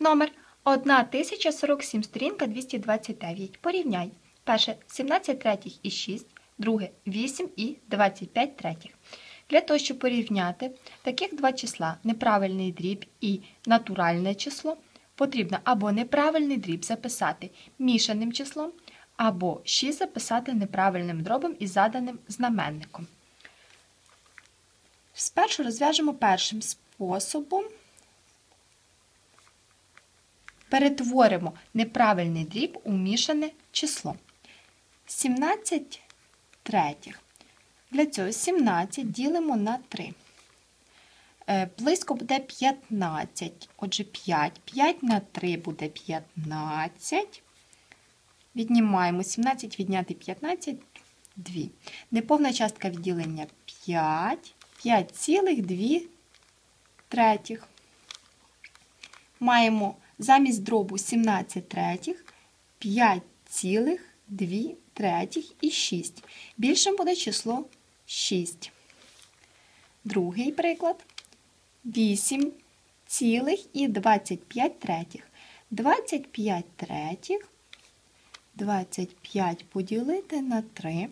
Номер 1047, сторінка 229. Порівняй. Перше 17 третіх і 6, друге 8 і 25 третіх. Для того, щоб порівняти таких два числа неправильний дріб і натуральне число, потрібно або неправильний дріб записати мішаним числом, або 6 записати неправильним дробом із заданим знаменником. Спершу розв'яжемо першим способом. Перетворимо неправильний дріб у мішане число. 17 третіх. Для цього 17 ділимо на 3. Е, Близько буде 15. Отже, 5. 5 на 3 буде 15. Віднімаємо 17 відняти 15 2. Неповна частка відділення 5. 5,2 третіх. Маємо замість дробу 17 третіх 5,2 третіх і 6. Більшим буде число 6. Другий приклад. 8 цілих і 25 третіх. 25 третіх. 25 поділити на 3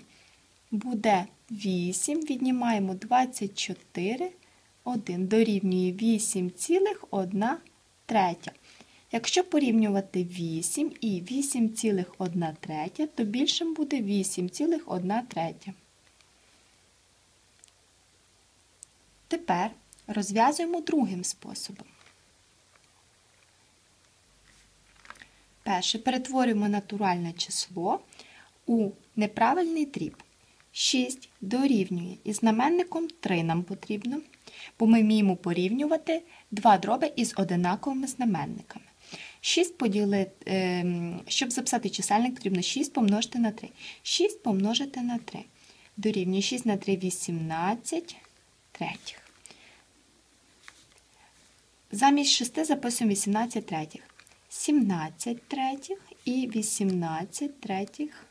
буде 8. Віднімаємо 24, 1 дорівнює 8,1 третя. Якщо порівнювати 8 і 8,1 третя, то більшим буде 8,1 третя. Тепер розв'язуємо другим способом. Перше, перетворюємо натуральне число у неправильний дріб. 6 дорівнює і знаменником 3 нам потрібно, бо ми вміємо порівнювати два дроби із одинаковими знаменниками. 6 поділити, ем, щоб записати чисельник, потрібно 6 помножити на 3. 6 помножити на 3. Дорівнює 6 на 3 18 третіх. Замість 6 записуємо 18 третіх. 17 третіх і 18 третіх.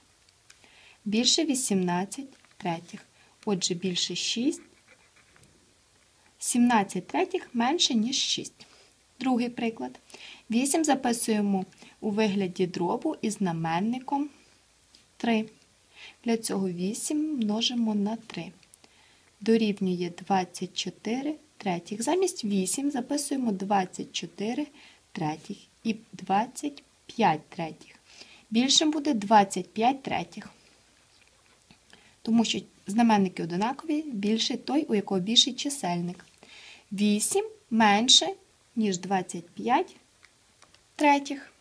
Більше 18 третіх. Отже, більше 6. 17 третіх менше, ніж 6. Другий приклад. 8 записуємо у вигляді дробу із знаменником 3. Для цього 8 множимо на 3. Дорівнює 24 третіх. Замість 8 записуємо 24 третіх і 25 третіх. Більшим буде 25 третіх. Тому що знаменники одинакові, більший той, у якого більший чисельник. 8 менше, ніж 25 третіх.